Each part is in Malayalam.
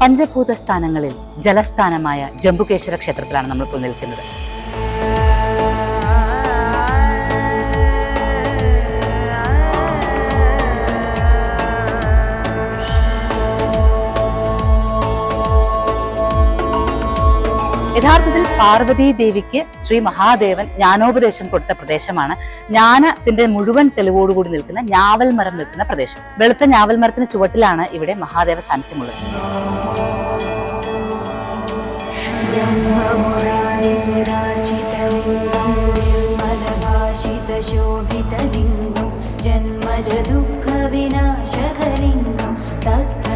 പഞ്ചഭൂത സ്ഥാനങ്ങളിൽ ജലസ്ഥാനമായ ജംബുകേശ്വര ക്ഷേത്രത്തിലാണ് നമ്മളിപ്പോൾ നിൽക്കുന്നത്. യഥാർത്ഥത്തിൽ പാർവതി ദേവിക്ക് ശ്രീ മഹാദേവൻ ജ്ഞാനോപദേശം കൊടുത്ത പ്രദേശമാണ്. ജ്ഞാനത്തിന്റെ മുഴുവൻ തെളിവോടുകൂടി നിൽക്കുന്ന ഞാവൽ മരം നിൽക്കുന്ന പ്രദേശം. വെളുത്ത ഞാവൽ മരത്തിന് ചുവട്ടിലാണ് ഇവിടെ മഹാദേവ സാന്നിധ്യമുള്ളത്. ശോഭിതലിംഗം ജന്മജ ദുഃഖ വിനാശകലിംഗം തത്വ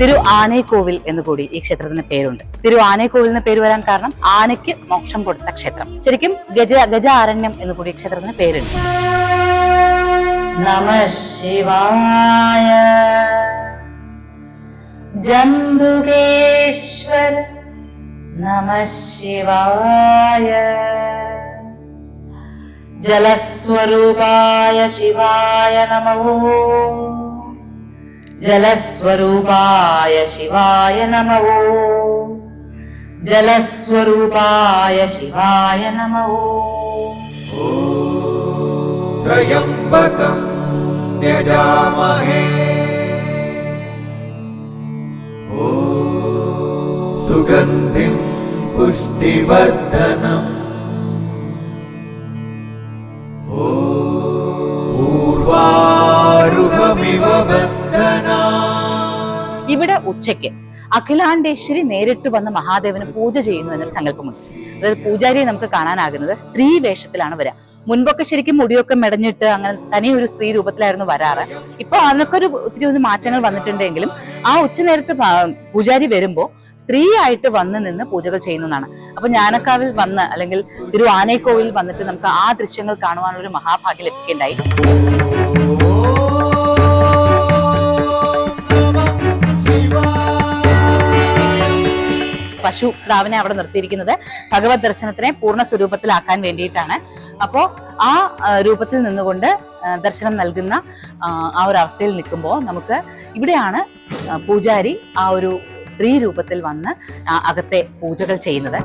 തിരു ആനക്കോവിൽ എന്ന് കൂടി ഈ ക്ഷേത്രത്തിന് പേരുണ്ട്. തിരു ആനേക്കോവിൽ എന്ന് പേര് വരാൻ കാരണം ആനയ്ക്ക് മോക്ഷം കൊടുത്ത ക്ഷേത്രം. ശരിക്കും ഗജ ഗജ ഗജാരണ്യം എന്ന് കൂടി ക്ഷേത്രത്തിന് പേരുണ്ട്. നമ ശിവായ ജംബുകേശ്വര നമ ശിവായ. ജലസ്വരൂപായ ശിവായ നമോ. जलस्वरूपाय शिवाय नमो। जलस्वरूपाय शिवाय नमो। त्रयम्बकम् त्यजामहे। सुगन्धिम् पुष्टिवर्धनम्। ഇവിടെ ഉച്ചയ്ക്ക് അഖിലാണ്ടേശ്വരി നേരിട്ട് വന്ന് മഹാദേവന് പൂജ ചെയ്യുന്നു എന്നൊരു സങ്കല്പമുണ്ട്. അതായത് പൂജാരിയെ നമുക്ക് കാണാനാകുന്നത് സ്ത്രീ വേഷത്തിലാണ് വരിക മുൻപൊക്കെ ശരിക്കും മുടിയൊക്കെ മെടഞ്ഞിട്ട് അങ്ങനെ തനി ഒരു സ്ത്രീ രൂപത്തിലായിരുന്നു വരാറ്. ഇപ്പൊ അതിനൊക്കെ ഒരു ഒത്തിരി ഒന്ന് മാറ്റങ്ങൾ വന്നിട്ടുണ്ടെങ്കിലും ആ ഉച്ച നേരത്ത് പൂജാരി വരുമ്പോൾ സ്ത്രീ ആയിട്ട് വന്ന് നിന്ന് പൂജകൾ ചെയ്യുന്നതാണ് അപ്പൊ ഞാനക്കാവിൽ വന്ന് അല്ലെങ്കിൽ ഒരു ആനേക്കോവിൽ വന്നിട്ട് നമുക്ക് ആ ദൃശ്യങ്ങൾ കാണുവാനുള്ള ഒരു മഹാഭാഗ്യം ലഭിക്കുകയുണ്ടായി പശു പ്രാവിനെ അവിടെ നിർത്തിയിരിക്കുന്നത് ഭഗവത് ദർശനത്തിനെ പൂർണ സ്വരൂപത്തിലാക്കാൻ വേണ്ടിയിട്ടാണ്. അപ്പോൾ ആ രൂപത്തിൽ നിന്നുകൊണ്ട് ദർശനം നൽകുന്ന ആ, ഒരു അവസ്ഥയിൽ നിൽക്കുമ്പോൾ നമുക്ക് ഇവിടെയാണ് പൂജാരി ആ ഒരു സ്ത്രീ രൂപത്തിൽ വന്ന് അകത്തെ പൂജകൾ ചെയ്യുന്നത്.